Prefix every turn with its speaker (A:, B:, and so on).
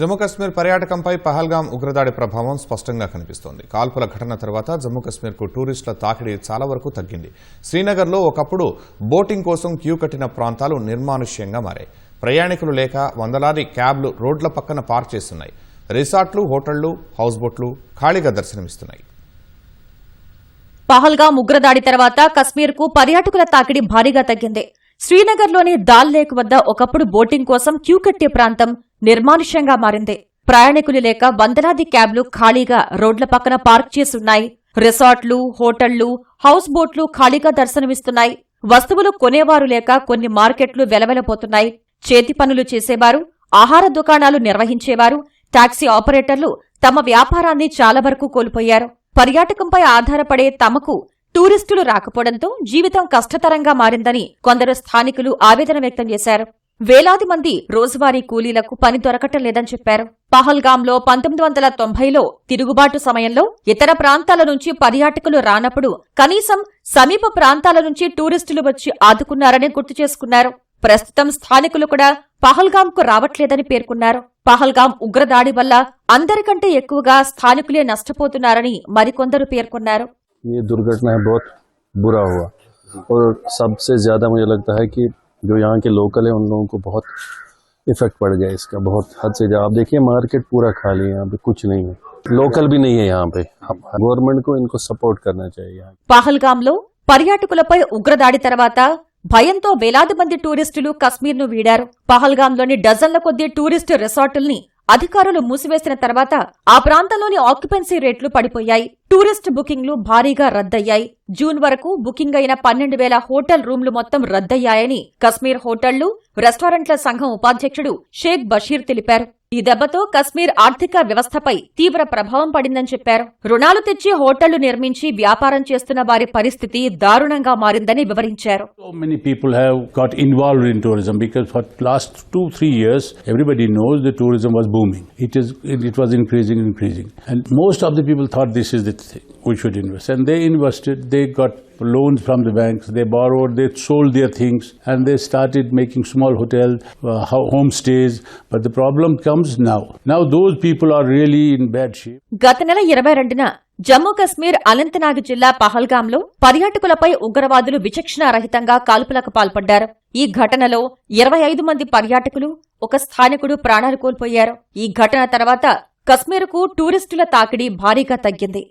A: జమ్మూ కశ్మీర్ పర్యాటకంపై పహల్గాం ఉగ్రదాడి ప్రభావం స్పష్టంగా కనిపిస్తోంది. కాల్పుల ఘటన తర్వాత జమ్మూ కశ్మీర్కు టూరిస్టుల తాకిడి చాలా వరకు తగ్గింది. శ్రీనగర్లో ఒకప్పుడు బోటింగ్ కోసం క్యూ కట్టిన ప్రాంతాలు నిర్మానుష్యంగా మారాయి. ప్రయాణికులు లేక వందలాది క్యాబ్లు రోడ్ల పక్కన పార్క్ చేస్తున్నాయి. రిసార్ట్లు హోటళ్ళు హౌస్ బోట్లు ఖాళీగా దర్శనమిస్తున్నాయి.
B: పహల్గాం ఉగ్రదాడి తర్వాత కశ్మీర్కు పర్యాటకుల తాకిడి భారీగా తగ్గింది. శ్రీనగర్లోని దాల్ లేక్ వద్ద ఒకప్పుడు బోటింగ్ కోసం క్యూ కట్టే ప్రాంతం నిర్మానుష్యంగా మారింది. ప్రయాణికులు లేక వందలాది క్యాబ్లు ఖాళీగా రోడ్ల పక్కన పార్క్ చేసున్నాయి. రిసార్ట్లు హోటళ్ళు హౌస్ బోట్లు ఖాళీగా దర్శనమిస్తున్నాయి. వస్తువులు కొనేవారు లేక కొన్ని మార్కెట్లు వెలవెలపోతున్నాయి. చేతి పనులు చేసేవారు ఆహార దుకాణాలు నిర్వహించేవారు టాక్సీ ఆపరేటర్లు తమ వ్యాపారాన్ని చాలా వరకు కోల్పోయారు. పర్యాటకంపై ఆధారపడే తమకు టూరిస్టులు రాకపోవడంతో జీవితం కష్టతరంగా మారిందని కొందరు స్థానికులు ఆవేదన వ్యక్తం చేశారు. వేలాది మంది రోజువారీ కూలీలకు పని దొరకటం లేదని చెప్పారు. పహల్గాంలో పంతొమ్మిది వందల తొంభైలో తిరుగుబాటు సమయంలో ఇతర ప్రాంతాల నుంచి పర్యాటకులు రానప్పుడు కనీసం సమీప ప్రాంతాల నుంచి టూరిస్టులు వచ్చి ఆదుకున్నారని గుర్తు చేసుకున్నారు. ప్రస్తుతం స్థానికులు కూడా పహల్గాంకు రావట్లేదని పేర్కొన్నారు. పహల్గాం ఉగ్రదాడి వల్ల అందరికంటే ఎక్కువగా స్థానికులే నష్టపోతున్నారని మరికొందరు పేర్కొన్నారు.
C: ये दुर्घटना है बहुत बुरा हुआ और सबसे ज़्यादा मुझे लगता है कि जो यहाँ के लोकल हैं उन लोगों को बहुत इफेक्ट पड़ गया इसका बहुत हद से ज़्यादा आप देखिए मार्केट पूरा खाली है यहाँ पे कुछ नहीं है लोकल भी नहीं है यहाँ पे गवर्नमेंट को इनको सपोर्ट करना चाहिए यहाँ
B: పహల్గాంలో పర్యాటకులపై ఉగ్రదాడి తర్వాత భయంతో వేలాది మంది టూరిస్టులు కశ్మీర్ను వీడారు పహల్గాంలోని డజన్ల కొద్దీ టూరిస్టు రిసార్టుల్ని అధికారులు మూసివేసిన తర్వాత ఆ ప్రాంతంలోని ఆక్యుపెన్సీ రేట్లు పడిపోయాయి. టూరిస్ట్ బుకింగ్లు భారీగా రద్దయ్యాయి. జూన్ వరకు బుకింగ్ అయిన పన్నెండు వేల హోటల్ రూమ్లు మొత్తం రద్దయ్యాయని కశ్మీర్ హోటళ్ళు రెస్టారెంట్ల సంఘం ఉపాధ్యక్షుడు షేక్ బషీర్ తెలిపారు. ఈ దెబ్బతో కశ్మీర్ ఆర్థిక వ్యవస్థపై తీవ్ర ప్రభావం పడిందని చెప్పారు. రుణాలు తెచ్చి హోటళ్ళు నిర్మించి వ్యాపారం చేస్తున్న వారి పరిస్థితి దారుణంగా మారిందని వివరించారు.
D: We should invest. And they invested, they got loans from the banks. They borrowed. They sold their things, and they started making small hotel uh, homestays. But the problem comes now. Now those people are really in bad shape.
B: గత నెల ఇరవై రెండున జమ్మూ కశ్మీర్ అనంతనాగ్ జిల్లా పహల్గాంలో పర్యాటకులపై ఉగ్రవాదులు విచక్షణారహితంగా కాల్పులకు పాల్పడ్డారు ఈ ఘటనలో ఇరవై ఐదు మంది పర్యాటకులు ఒక స్థానికుడు ప్రాణాలు కోల్పోయారు ఈ ఘటన తర్వాత కశ్మీర్కు టూరిస్టుల తాకిడి భారీగా తగ్గింది